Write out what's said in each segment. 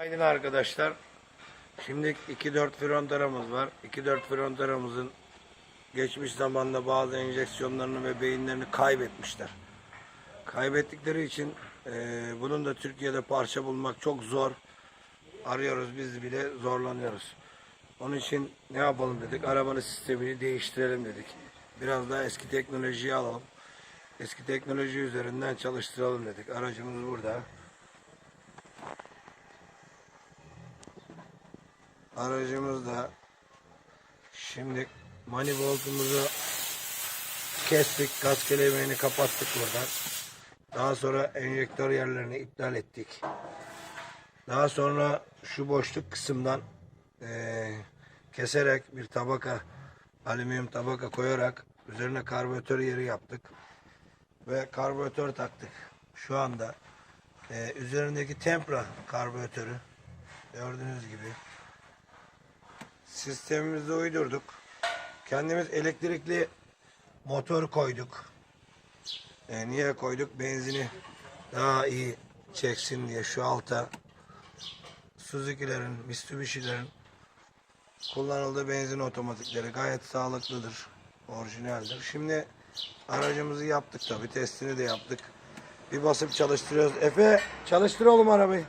Günaydın arkadaşlar. Şimdi 2-4 frontaramız var. 2-4 frontaramızın geçmiş zamanda bazı enjeksiyonlarını ve beyinlerini kaybetmişler. Kaybettikleri için eee, bunun da Türkiye'de parça bulmak çok zor. Arıyoruz biz bile zorlanıyoruz. Onun için ne yapalım dedik. Arabanın sistemini değiştirelim dedik. Biraz daha eski teknolojiyi alalım. Eski teknoloji üzerinden çalıştıralım dedik. Aracımız burada. Aracımız da şimdi manifoldumuzu kestik. Gaz kelebeğini kapattık buradan. Daha sonra enjektör yerlerini iptal ettik. Daha sonra şu boşluk kısımdan eee, keserek bir tabaka alüminyum tabaka koyarak üzerine karbüratör yeri yaptık ve karbüratör taktık. Şu anda eee, üzerindeki tempra karbüratörü gördüğünüz gibi sistemimizi uydurduk. Kendimiz elektrikli motor koyduk. E, niye koyduk? Benzini daha iyi çeksin diye şu alta Suzuki'lerin, Mitsubishi'lerin kullanıldığı benzin otomatikleri gayet sağlıklıdır. Orijinaldir. Şimdi aracımızı yaptık tabi. Testini de yaptık. Bir basıp çalıştırıyoruz. Efe çalıştır oğlum arabayı.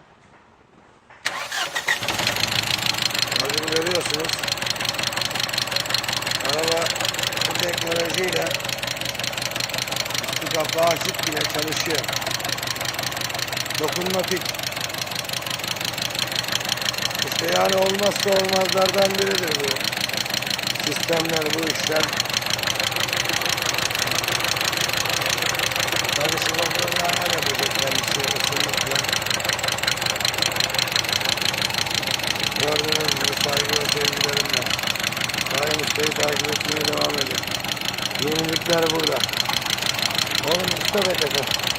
Görüyorsunuz. Araba bu teknolojiyle üstü kapağı açık bile çalışıyor. Dokunmatik. İşte yani olmazsa olmazlardan biridir bu. Sistemler, bu işler. Tabii sigortalarına yapacak kendisi ısınlıkla. Gördüğünüz sevgilerimle. Ustayı takip etmeye devam edin. Yenilikler burada. Oğlum usta be.